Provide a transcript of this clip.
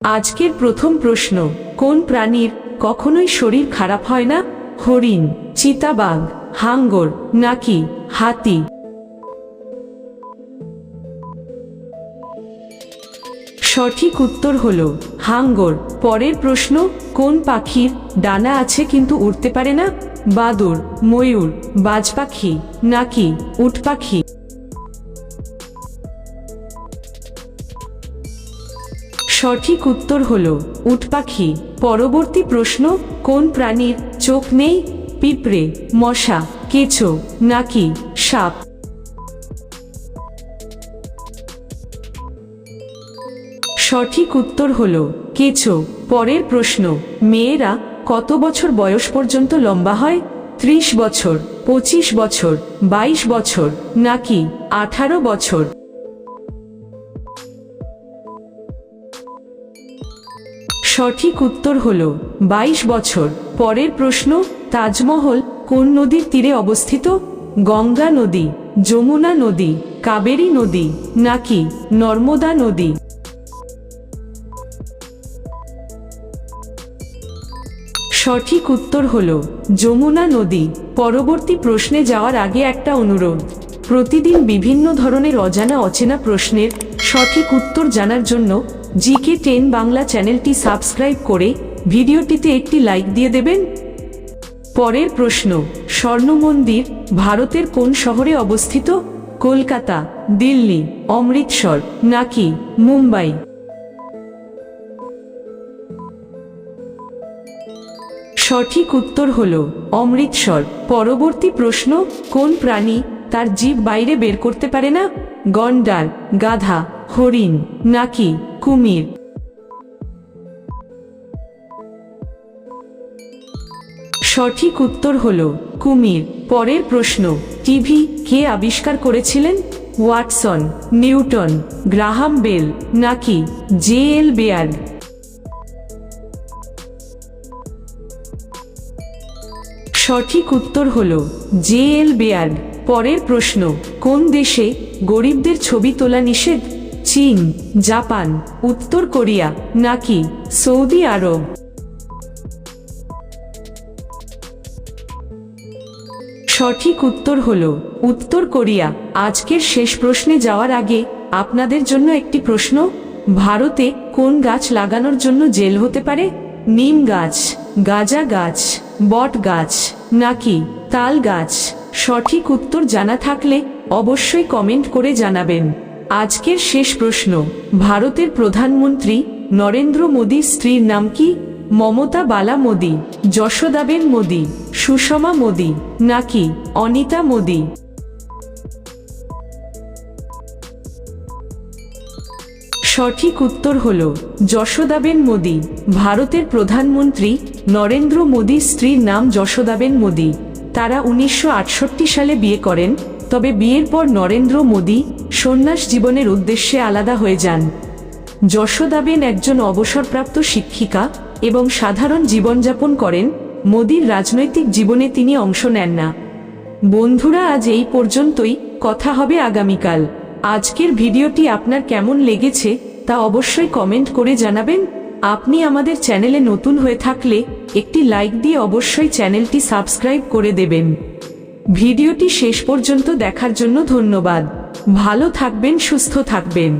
আজকের প্রথম প্রশ্ন, কোন প্রাণীর কখনোই শরীর খারাপ হয় না? হরিণ, চিতাবাঘ, হাঙ্গর, নাকি হাতি? সঠিক উত্তর হল, হাঙ্গর। পরের প্রশ্ন, কোন পাখির ডানা আছে কিন্তু উড়তে পারে না? বাদুর ময়ূর বাজ পাখি নাকি উট পাখি সঠিক উত্তর হল উট পাখি। পরবর্তী প্রশ্ন, কোন প্রাণীর চোখ নেই? পিঁপড়ে, মশা, কেঁচো, নাকি সাপ? সঠিক উত্তর হল কেঁচো। পরের প্রশ্ন, মেয়েরা কত বছর বয়স পর্যন্ত লম্বা হয়? ত্রিশ বছর, পঁচিশ বছর, বাইশ বছর, নাকি আঠারো বছর? সঠিক উত্তর হল বাইশ বছর। পরের প্রশ্ন, তাজমহল কোন নদীর তীরে অবস্থিত? গঙ্গা নদী, যমুনা নদী, কাবেরী নদী নাকি নর্মদা নদী? সঠিক উত্তর হল যমুনা নদী। পরবর্তী প্রশ্নে যাওয়ার আগে একটা অনুরোধ। প্রতিদিন বিভিন্ন ধরনের অজানা অচেনা প্রশ্নের সঠিক উত্তর জানার জন্য জিকে টেন বাংলা চ্যানেলটি সাবস্ক্রাইব করে ভিডিওটিতে একটি লাইক দিয়ে দেবেন। পরের প্রশ্ন, স্বর্ণ মন্দির ভারতের কোন শহরে অবস্থিত? কলকাতা, দিল্লি, অমৃতসর নাকি মুম্বাই? সঠিক উত্তর হল অমৃতসর। পরবর্তী প্রশ্ন, কোন প্রাণী তার জীব বাইরে বের করতে পারে না? গন্ডার, গাধা, হরিণ নাকি কুমির। সঠিক উত্তর হল কুমির। পরের প্রশ্ন, টিভি কে আবিষ্কার করেছিলেন? ওয়াটসন, নিউটন, গ্রাহাম বেল নাকি জে এল বেয়ার্ড? সঠিক উত্তর হল জে এল বেয়ার্ড। পরের প্রশ্ন, কোন দেশে গরিবদের ছবি তোলা নিষেধ? চীন, জাপান, উত্তর কোরিয়া, নাকি সৌদি আরব? সঠিক উত্তর হল, উত্তর কোরিয়া। আজকের শেষ প্রশ্নে যাওয়ার আগে আপনাদের জন্য একটি প্রশ্ন, ভারতে কোন গাছ লাগানোর জন্য জেল হতে পারে? নিম গাছ, গাজা গাছ, বট গাছ, নাকি তাল গাছ? সঠিক উত্তর জানা থাকলে অবশ্যই কমেন্ট করে জানাবেন। আজকের শেষ প্রশ্ন, ভারতের প্রধানমন্ত্রী নরেন্দ্র মোদীর স্ত্রীর নাম কি? মমতা বালা মোদী যশোদাবেন মোদী, সুষমা মোদী, নাকি অনিতা মোদী? সঠিক উত্তর হল যশোদাবেন মোদী, ভারতের প্রধানমন্ত্রী নরেন্দ্র মোদীর স্ত্রীর নাম যশোদাবেন মোদী। তারা উনিশশো আটষট্টি সালে বিয়ে করেন। তবে বিয়ের পর নরেন্দ্র মোদী সন্ন্যাস জীবনের উদ্দেশ্যে আলাদা হয়ে যান। যশোদাবেন একজন অবসরপ্রাপ্ত শিক্ষিকা এবং সাধারণ জীবনযাপন করেন, মোদীর রাজনৈতিক জীবনে তিনি অংশ নেন না। বন্ধুরা, আজ এই পর্যন্তই, কথা হবে আগামীকাল। আজকের ভিডিওটি আপনার কেমন লেগেছে তা অবশ্যই কমেন্ট করে জানাবেন। আপনি আমাদের চ্যানেলে নতুন হয়ে থাকলে একটি লাইক দিয়ে অবশ্যই চ্যানেলটি সাবস্ক্রাইব করে দেবেন। ভিডিওটি শেষ পর্যন্ত দেখার জন্য ধন্যবাদ। ভালো থাকবেন সুস্থ থাকবেন।